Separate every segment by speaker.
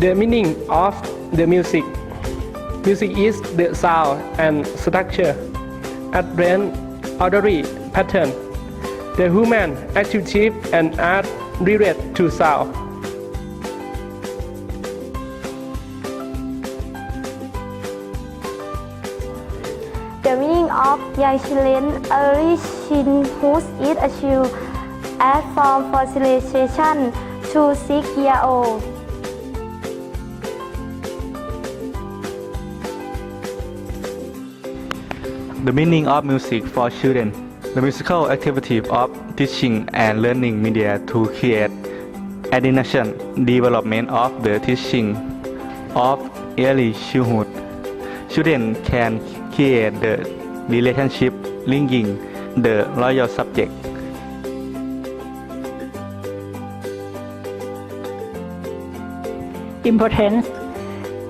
Speaker 1: The meaning of the music. Music is the sound and structure, advent, auditory pattern. The human activity and art relate to sound.
Speaker 2: The meaning of children early childhood is achieved as from fossilization to six year old.
Speaker 3: The meaning of music for children. The musical activity of teaching and learning media to create attention development of the teaching of early childhood. Children can create the relationship linking the royal subject.
Speaker 4: Importance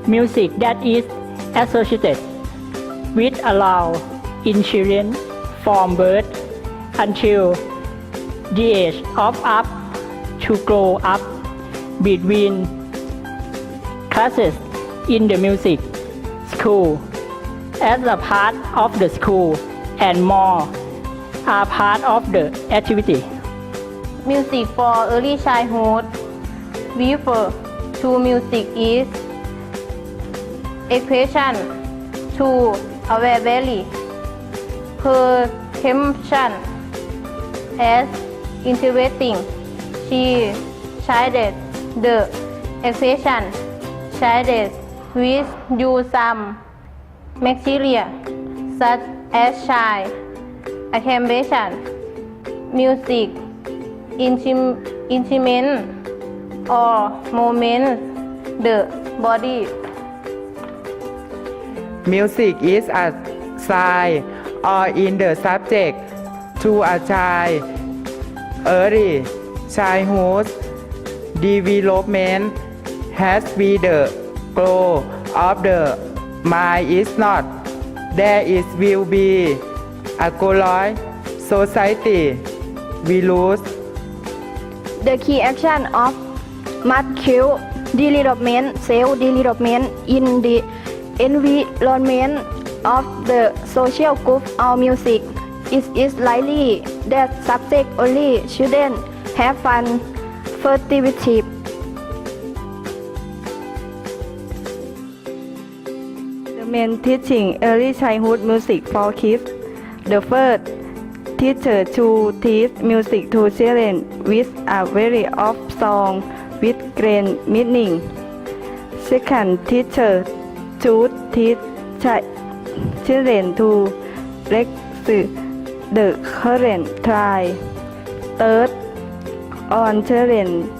Speaker 4: Music that is associated with allow in children from birth until the age of up to grow up between classes in the music school. As a part of the school and more are part of the activity.
Speaker 2: Music for early childhood. We refer to music is expression to aware belly perception as interesting she shaded the expression shaded with you some material such as shine acclamation music intim- intimate or moment the body.
Speaker 5: Music is a sign or in the subject to a child early childhood development has been the goal of the mind. Is not. There is will be a global society we lose.
Speaker 2: The key action of muscle development, cell development in the environment of the social group or music. It is likely that subject only children have fun, fertility.
Speaker 6: The main teaching early childhood music for kids. The first teacher to teach music to children with a variety of song with grand meaning. Second teacher to teach children to resist the current try. Third, on children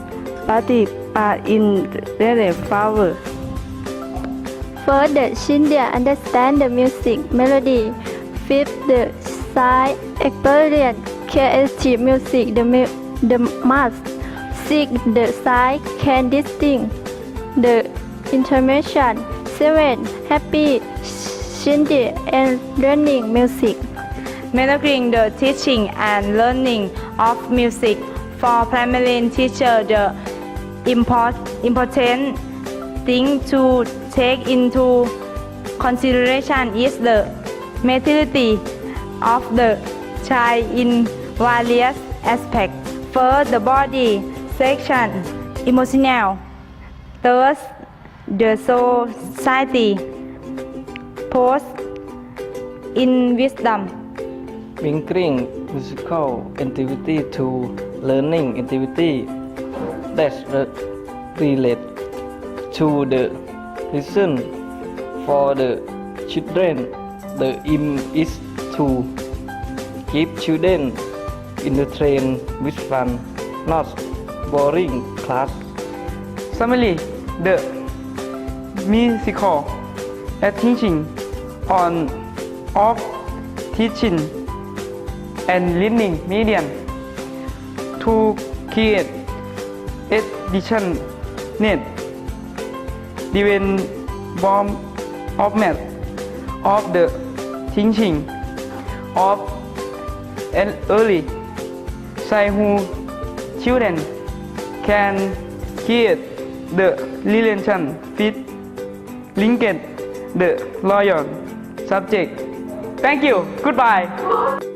Speaker 6: participate in the flower.
Speaker 2: First, the children understand the music melody. Fifth, the side experience creative music the, the mass. Six, the side can distinct the intermission. Seven, happy children and learning music.
Speaker 6: Monitoring the teaching and learning of music for primary teacher the import, important thing to take into consideration is the maturity of the child in various aspects. First, the body, section, emotional. Third, the society. Post, in wisdom.
Speaker 1: Linking musical activity to learning activity that relate to the lesson for the children. The aim is to keep children in the train with fun, not boring class.
Speaker 7: Summary The musical teaching on of teaching and learning medium to create edition net development of the teaching of an early childhood children can create the relation fit linked the loyal subject. Thank you. Goodbye.